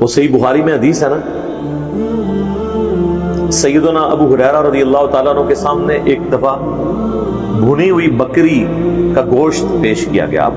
وہ صحیح بخاری میں حدیث ہے نا؟ سیدنا ابو حریرہ رضی اللہ تعالیٰ عنہ کے سامنے ایک دفعہ بھنی ہوئی بکری کا گوشت پیش کیا گیا۔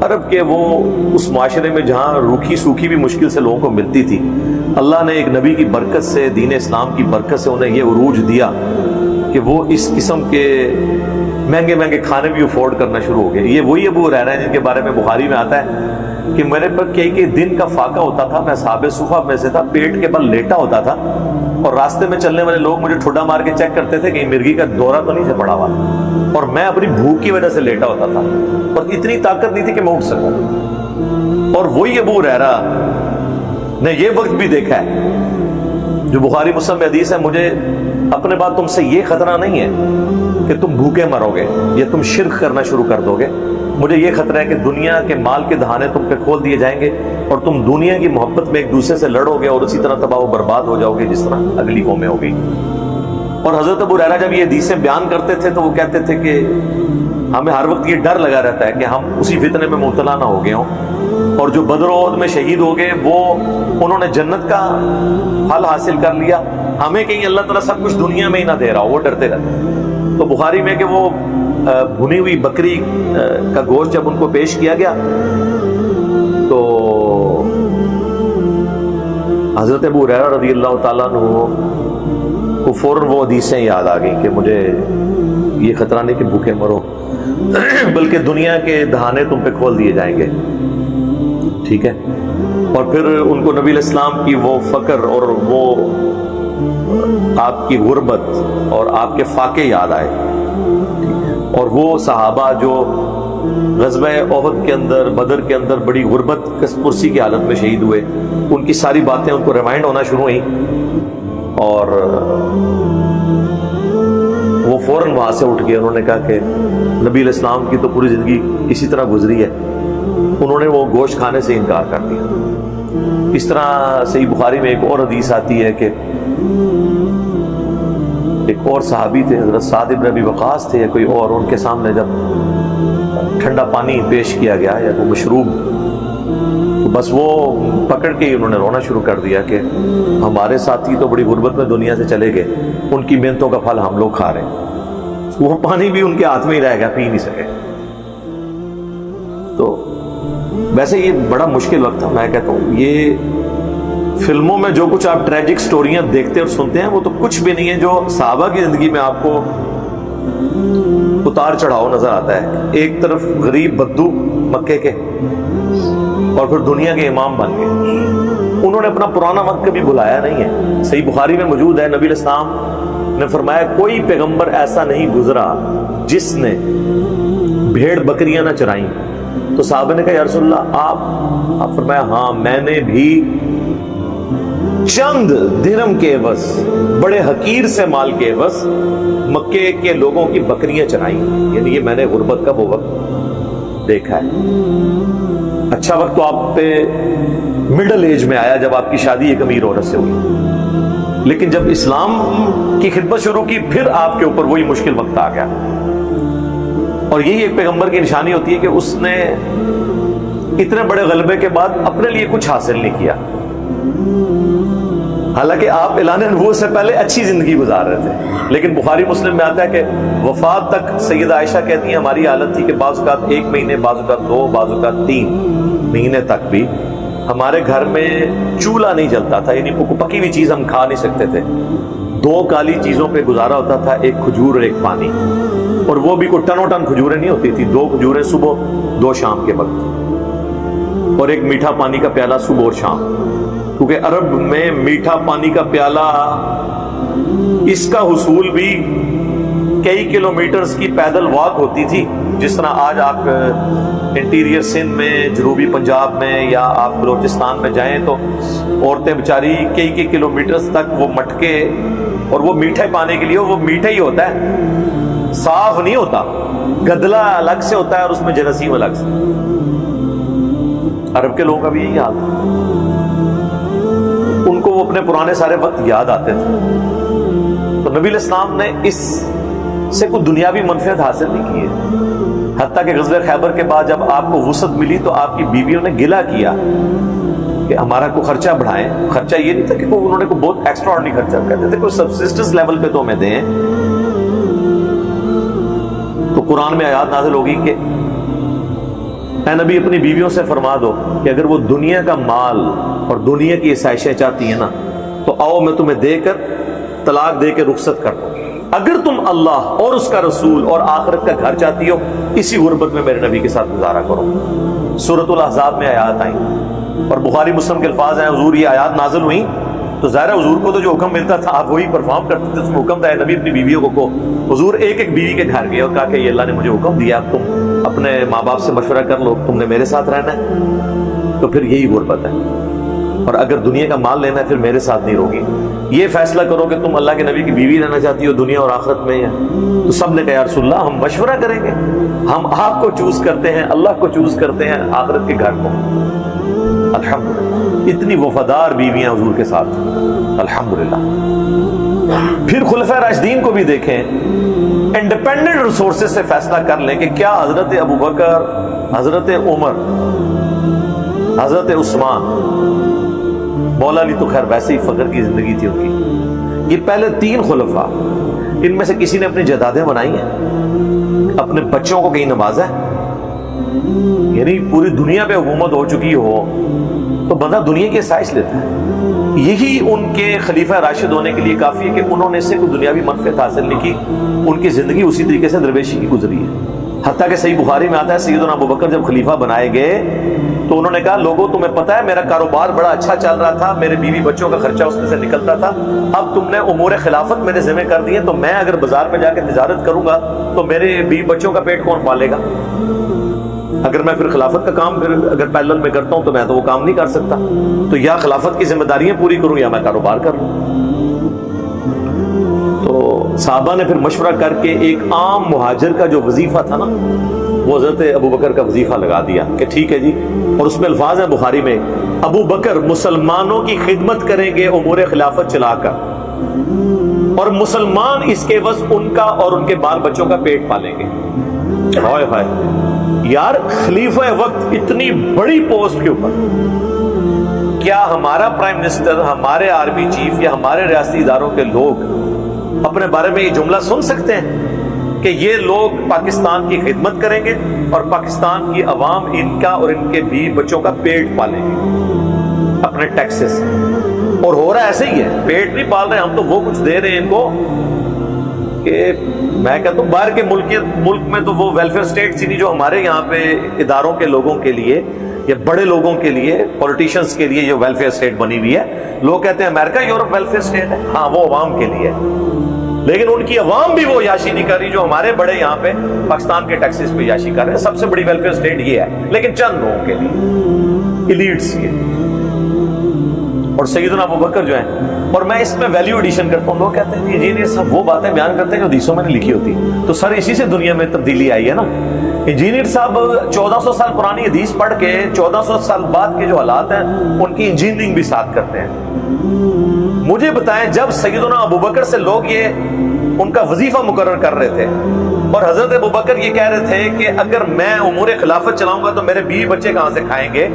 عرب کے وہ اس معاشرے میں جہاں روکھی سوکھی بھی مشکل سے لوگوں کو ملتی تھی۔ اللہ نے ایک نبی کی برکت سے، دین اسلام کی برکت سے انہیں یہ عروج دیا کہ وہ اس قسم کے مہنگے مہنگے کھانے بھی افورڈ کرنا شروع ہو گئے۔ یہ وہی ابو رہ رہے ہیں جن کے بارے میں بخاری میں آتا ہے۔ کہ میرے پر کئی کئی دن کا فاقہ ہوتا تھا، میں صحاب صفحہ میں سے تھا، پیٹ کے بل لیٹا ہوتا تھا اور راستے میں چلنے والے لوگ مجھے ٹھڈا مار کے چیک کرتے تھے کہ مرغی کا دورہ تو نہیں سے پڑا ہوا اور میں اپنی بھوک کی وجہ سے لیٹا ہوتا تھا۔ اور اتنی طاقت نہیں تھی کہ میں اٹھ سکوں۔ اور وہی ابو رہ رہا نے یہ وقت بھی دیکھا ہے۔ جو بخاری مسلم میں حدیث ہے، مجھے اپنے بات تم سے یہ خطرہ نہیں ہے کہ تم بھوکے مرو گے یا تم شرک کرنا شروع کر دو گے۔ مجھے یہ خطرہ ہے کہ دنیا کے مال کے دہانے تم پہ کھول دیے جائیں گے اور تم دنیا کی محبت میں ایک دوسرے سے لڑو گے اور اسی طرح تباہ و برباد ہو جاؤ گے جس طرح اگلی قومیں ہو گئی اور حضرت ابو ریرا جب یہ حدیثیں بیان کرتے تھے تو وہ کہتے تھے کہ ہمیں ہر وقت یہ ڈر لگا رہتا ہے کہ ہم اسی فتنے میں مبتلا نہ ہو گئے ہوں۔ اور جو بدر عہد میں شہید ہو گئے، وہ انہوں نے جنت کا پھل حاصل کر لیا۔ ہمیں کہیں اللہ تعالیٰ سب کچھ دنیا میں ہی نہ دے رہا ہو وہ ڈرتے رہتے تو بخاری میں کہ وہ بھنی ہوئی بکری کا گوشت جب ان کو پیش کیا گیا، تو حضرت ابو ریرا رضی اللہ تعالیٰ کو فوراً وہ حدیثیں یاد آ گئیں کہ مجھے یہ خطرہ نہیں کہ بھوکے مرو، بلکہ دنیا کے دہانے تم پہ کھول دیے جائیں گے۔ ٹھیک ہے؟ اور پھر ان کو نبی الاسلام کی وہ فقر اور وہ آپ کی غربت اور آپ کے فاقے یاد آئے۔ اور وہ صحابہ جو غزوہ عہد کے اندر، بدر کے اندر بڑی غربت کرسی کی حالت میں شہید ہوئے، ان کی ساری باتیں ان کو ریمائنڈ ہونا شروع ہوئیں۔ اور وہ فوراً وہاں سے اٹھ گئے، انہوں نے کہا کہ نبی الاسلام کی تو پوری زندگی اسی طرح گزری ہے۔ انہوں نے وہ گوشت کھانے سے انکار کر دیا۔ اس طرح صحیح بخاری میں ایک اور حدیث آتی ہے کہ ایک اور صحابی تھے، حضرت سعد ابن ابی وقاص تھے یا کوئی اور، ان کے سامنے جب ٹھنڈا پانی پیش کیا گیا یا کوئی مشروب، تو بس وہ پکڑ کے ہی انہوں نے رونا شروع کر دیا کہ ہمارے ساتھی تو بڑی غربت میں دنیا سے چلے گئے، ان کی محنتوں کا پھل ہم لوگ کھا رہے ہیں۔ وہ پانی بھی ان کے ہاتھ میں ہی رہ گیا، پی نہیں سکے۔ تو ویسے یہ بڑا مشکل وقت تھا، میں کہتا ہوں، یہ فلموں میں جو کچھ آپ ٹریجک سٹوریاں دیکھتے اور سنتے ہیں، وہ تو کچھ بھی نہیں ہے جو صحابہ کی زندگی میں آپ کو اتار چڑھاؤ نظر آتا ہے۔ ایک طرف غریب بدو مکے کے اور پھر دنیا کے امام بن گئے۔ انہوں نے اپنا پرانا وقت کبھی بلایا نہیں ہے۔ صحیح بخاری میں موجود ہے، نبی الاسلام نے فرمایا، کوئی پیغمبر ایسا نہیں گزرا جس نے بھیڑ بکریاں نہ چرائیں۔ تو صحابہ نے کہا، یا رسول اللہ، آپ آپ فرمایا ہاں میں نے بھی چند درم کے بس بڑے حقیر سے مال کے بس مکے کے لوگوں کی بکریاں چرائیں۔ یعنی یہ میں نے غربت کا وہ وقت دیکھا ہے۔ اچھا وقت تو آپ پہ مڈل ایج میں آیا جب آپ کی شادی ایک امیر عورت سے ہوئی۔ لیکن جب اسلام کی خدمت شروع کی، پھر آپ کے اوپر وہی مشکل وقت آ گیا۔ اور یہی ایک پیغمبر کی نشانی ہوتی ہے کہ اس نے اتنے بڑے غلبے کے بعد اپنے لیے کچھ حاصل نہیں کیا۔ حالانکہ آپ اعلان نبوت سے پہلے اچھی زندگی گزار رہے تھے۔ لیکن بخاری مسلم میں آتا ہے کہ وفات تک سید عائشہ کہتی ہیں، ہماری حالت تھی کہ بعض اوقات ایک مہینے، بعض اوقات دو، بعض اوقات تین مہینے تک بھی ہمارے گھر میں چولہا نہیں جلتا تھا یعنی پکی ہوئی چیز ہم کھا نہیں سکتے تھے۔ دو کالی چیزوں پہ گزارا ہوتا تھا، ایک کھجور اور ایک پانی۔ اور وہ بھی کوئی ٹنو ٹن کھجوریں نہیں ہوتی تھی، دو کھجوریں صبح، دو شام کے وقت۔ اور ایک میٹھا پانی کا پیالہ صبح اور شام۔ کیونکہ عرب میں میٹھا پانی کا پیالہ، اس کا حصول بھی کئی کلومیٹرز کی پیدل واک ہوتی تھی۔ جس طرح آج آپ انٹیریئر سندھ میں، جنوبی پنجاب میں یا آپ بلوچستان میں جائیں تو عورتیں بیچاری کئی کئی کلومیٹرز تک وہ مٹکے اور وہ میٹھے پانے کے لیے وہ میٹھا ہی ہوتا ہے۔ صاف نہیں ہوتا۔ گدلا الگ سے ہوتا ہے اور اس میں جراثیم الگ سے۔ عرب کے لوگوں کا بھی یہی حال تھا۔ ان کو وہ اپنے پرانے سارے وقت یاد آتے تھے۔ تو نبی الاسلام نے اس سے کوئی دنیاوی منفیت حاصل نہیں کی ہے۔ حتیٰ کہ غزل خیبر کے بعد جب آپ کو وسعت ملی تو آپ کی بیویوں نے گلا کیا۔ کہ ہمارا کوئی خرچہ بڑھائیں۔ خرچہ یہ نہیں تھا کہ انہوں نے کوئی بہت ایکسٹرا نہیں خرچہ کہتے تھے، کوئی سبسسٹنس لیول پہ تو ہمیں دیں۔ تو قرآن میں آیات نازل ہوگی کہ اے نبی، اپنی بیویوں سے فرما دو کہ اگر وہ دنیا کا مال اور دنیا کی عیسائشیں چاہتی ہیں نا، تو آؤ میں تمہیں دے کر طلاق دے کے رخصت کر دوں۔ اگر تم اللہ اور اس کا رسول اور آخرت کا گھر چاہتی ہو، اسی غربت میں میرے نبی کے ساتھ گزارا کرو۔ صورت الحضاب میں آیات آئیں۔ اور بخاری مسلم کے الفاظ ہیں، حضور یہ آیات نازل ہوئی تو ظاہر حضور کو تو جو حکم ملتا تھا، آپ وہی پرفارم کرتے تھے، اس میں حکم تھا نبی اپنی بیویوں کو کو۔ حضور ایک ایک بیوی کے گھر گئے اور کہا کہ یہ اللہ نے مجھے حکم دیا تم اپنے ماں باپ سے مشورہ کر لو، تم نے میرے ساتھ رہنا ہے۔ تو پھر یہی غربت ہے۔ اور اگر دنیا کا مال لینا ہے، پھر میرے ساتھ نہیں روگی۔ یہ فیصلہ کرو کہ تم اللہ کے نبی کی بیوی رہنا چاہتی ہو دنیا اور آخرت میں ہے تو سب نے کہا، یا رسول اللہ، ہم مشورہ کریں گے۔ ہم آپ کو چوز کرتے ہیں، اللہ کو چوز کرتے ہیں، آخرت کے گھر کو۔ الحمدللہ۔ اتنی وفادار بیویاں حضور کے ساتھ۔ الحمدللہ۔ پھر خلفۂ راشدین کو بھی دیکھیں۔ انڈیپینڈنٹ ریسورسز سے فیصلہ کر لیں کہ کیا حضرت ابو بکر، حضرت عمر، حضرت عثمان مولا علی تو خیر ویسے ہی فخر کی زندگی تھی ان کی۔ یہ پہلے تین خلفاء، ان میں سے کسی نے اپنی جدادیں بنائی ہیں۔ اپنے بچوں کو کہیں نوازا ہے۔ یعنی پوری دنیا پہ حکومت ہو چکی ہو، تو بندہ دنیا کی سائز لیتا ہے۔ یہی ان کے خلیفہ راشد ہونے کے لیے کافی ہے کہ انہوں نے اس سے کوئی دنیاوی منفیت حاصل نہیں کی، ان کی زندگی اسی طریقے سے درویشی کی گزری ہے۔ حتیٰ کہ صحیح بخاری میں آتا ہے، سیدنا ابو بکر جب خلیفہ بنائے گئے تو انہوں نے کہا، لوگوں، تمہیں پتا ہے، میرا کاروبار بڑا اچھا چل رہا تھا، میرے بیوی بچوں کا خرچہ اس میں سے نکلتا تھا، اب تم نے امور خلافت میرے ذمہ کر دیے، تو میں اگر بازار پہ جا کے تجارت کروں گا، تو میرے بیوی بچوں کا پیٹ کون پالے گا؟ اگر میں پھر خلافت کا کام پھر اگر پیلل میں کرتا ہوں تو میں تو وہ کام نہیں کر سکتا۔ تو یا خلافت کی ذمہ داریاں پوری کروں یا میں کاروبار کر لوں۔ صحابہ نے پھر مشورہ کر کے ایک عام مہاجر کا جو وظیفہ تھا نا، وہ حضرت ابو بکر کا وظیفہ لگا دیا کہ ٹھیک ہے جی۔ اور اس میں الفاظ ہیں بخاری میں، ابو بکر مسلمانوں کی خدمت کریں گے، امور خلافت چلا کر۔ اور مسلمان اس کے بس ان کا اور ان کے بال بچوں کا پیٹ پالیں گے۔ ہائے ہائے۔ یار، خلیفہ وقت اتنی بڑی پوسٹ کے اوپر۔ کیا ہمارا پرائم منسٹر، ہمارے آرمی چیف یا ہمارے ریاستی اداروں کے لوگ اپنے بارے میں یہ جملہ سن سکتے ہیں کہ یہ لوگ پاکستان کی خدمت کریں گے اور پاکستان کی عوام ان کا اور ان کے بھی بچوں کا پیٹ پالیں گے اپنے ٹیکسز اور ہو رہا ایسے ہی ہے۔ پیٹ نہیں پال رہے، ہم تو وہ کچھ دے رہے ہیں ان کو کہ میں کہتا ہوں باہر کے ملک ملک میں تو وہ ویلفیئر اسٹیٹ سی نہیں جو ہمارے یہاں پہ اداروں کے لوگوں کے لیے یا بڑے لوگوں کے لیے پولیٹیشنس کے لیے جو ویلفیئر اسٹیٹ بنی ہوئی ہے۔ لوگ کہتے ہیں امریکہ یورپ ویلفیئر اسٹیٹ ہے۔ ہاں وہ عوام کے لیے لیکن ان کی عوام بھی وہ یاشی نہیں کر رہی جو ہمارے بڑے یہاں پہ پاکستان کے ٹیکسز پہ یاشی کر رہے ہیں۔ سب سے بڑی ویلفیئر اسٹیٹ یہ ہے۔ لیکن چند لوگوں کے لیے۔ ایلیٹس کے اور سیدنا ابو بکر جو ہیں۔ اور میں اس میں ویلیو ایڈیشن کرتا ہوں۔ لوگ کہتے ہیں انجینئر صاحب وہ باتیں بیان کرتے ہیں جو حدیثوں میں نے لکھی ہوتی۔ تو سر، اسی سے دنیا میں تبدیلی آئی ہے نا۔ انجینئر صاحب، چودہ سو سال پرانی حدیث پڑھ کے، چودہ سو سال بعد کے جو حالات ہیں، ان کی انجینئرنگ بھی ساتھ کرتے ہیں۔ مجھے بتائیں جب سیدنا ابو بکر سے لوگ یہ ان کا وظیفہ مقرر کر رہے تھے اور حضرت ابو بکر یہ کہہ رہے تھے کہ اگر میں امور خلافت چلاؤں گا تو میرے بیوی بچے کہاں سے کھائیں گے؟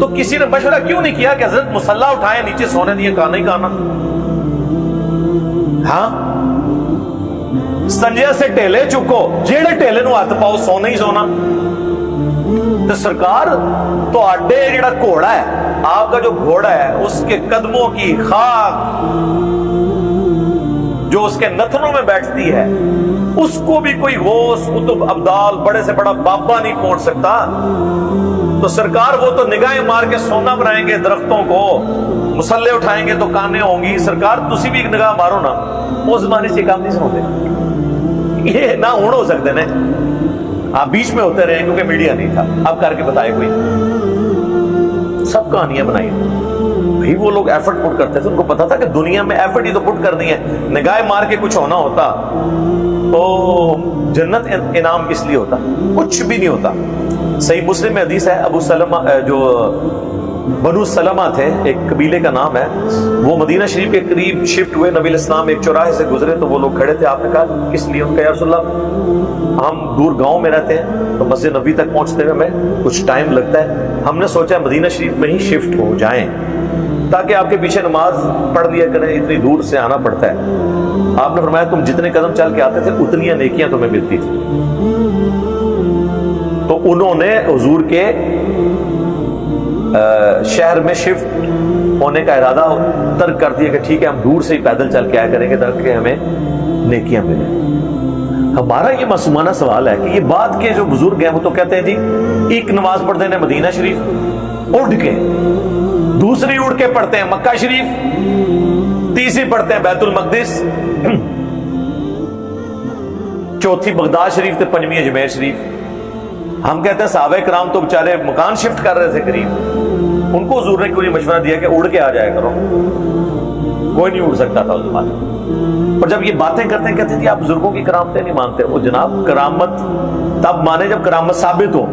تو کسی نے مشورہ کیوں نہیں کیا کہ حضرت مسلح اٹھائے نیچے سونے دیے، کہاں نہیں کہانا ہاں؟ سنجیا سے ٹیلے چکو، جیڑے ٹیلے نو ہاتھ پاؤ، سونا ہی سونا۔ تو سرکار تو آڈے جڑا گھوڑا ہے، آپ کا جو گھوڑا ہے، اس کے قدموں کی خاک جو اس کے نتنوں میں بیٹھتی ہے، اس کو بھی کوئی غوث کتب ابدال بڑے سے بڑا بابا نہیں پہنچ سکتا۔ تو سرکار وہ تو نگاہیں مار کے سونا بنائیں گے درختوں کو، مسلح اٹھائیں گے تو کانے ہوں گی۔ سرکار، تسی بھی ایک نگاہ مارو نا وہ زمانے سے کام نہیں سنتے۔ یہ نہ ہو سکتے نا آپ بیچ میں ہوتے رہے کیونکہ میڈیا نہیں تھا۔ اب کر کے بتائے کوئی۔ سب کہانیاں بنائی بھائی، وہ لوگ ایفرٹ پٹ کرتے تھے۔ ان کو پتا تھا کہ دنیا میں ایفرٹ ہی تو پٹ کرنی ہے۔ نگاہ مار کے کچھ ہونا ہوتا۔ تو جنت انعام کس لیے ہوتا۔ کچھ بھی نہیں ہوتا۔ صحیح مسلم میں حدیث ہے، ابو سلم جو بنو سلمہ تھے، ایک قبیلے کا نام ہے۔ وہ مدینہ شریف کے قریب شفٹ ہوئے، نبی الاسلام ایک چوراہے سے گزرے تو وہ لوگ کھڑے تھے۔ آپ نے کہا، کس لیے ان کا یا رسول اللہ؟ ہم دور گاؤں میں رہتے ہیں، تو مسجد نبی تک پہنچتے ہوئے ہمیں کچھ ٹائم لگتا ہے۔ ہم نے سوچا مدینہ شریف میں ہی شفٹ ہو جائیں، تاکہ آپ کے پیچھے نماز پڑھ لیا کریں، اتنی دور سے آنا پڑتا ہے۔ آپ نے فرمایا، تم جتنے قدم چل کے آتے تھے، اتنی نیکیاں تمہیں ملتی تھی تو انہوں نے حضور کے شہر میں شفٹ ہونے کا ارادہ ترک کر دیا کہ ٹھیک ہے، ہم دور سے ہی پیدل چل کے آیا کریں گے تاکہ ہمیں نیکیاں ملیں۔ ہمارا یہ معصومانہ سوال ہے کہ یہ بات کے جو بزرگ ہیں وہ تو کہتے ہیں جی ایک نماز پڑھتے ہیں مدینہ شریف اڑ کے، دوسری اڑ کے پڑھتے ہیں مکہ شریف، تیسری پڑھتے ہیں بیت المقدس۔ چوتھی بغداد شریف تے پنجویں اجمیر شریف۔ ہم کہتے ہیں صحابہ کرام تو بےچارے مکان شفٹ کر رہے تھے قریب۔ ان کو حضور نے کوئی مشورہ دیا کہ اڑ کے آ جایا کرو؟ کوئی نہیں اڑ سکتا تھا اس زمانے۔ اور جب یہ باتیں کرتے ہیں، کہتے ہیں کہ آپ بزرگوں کی کرامتیں نہیں مانتے۔ وہ جناب کرامت، تب مانے جب کرامت ثابت ہو۔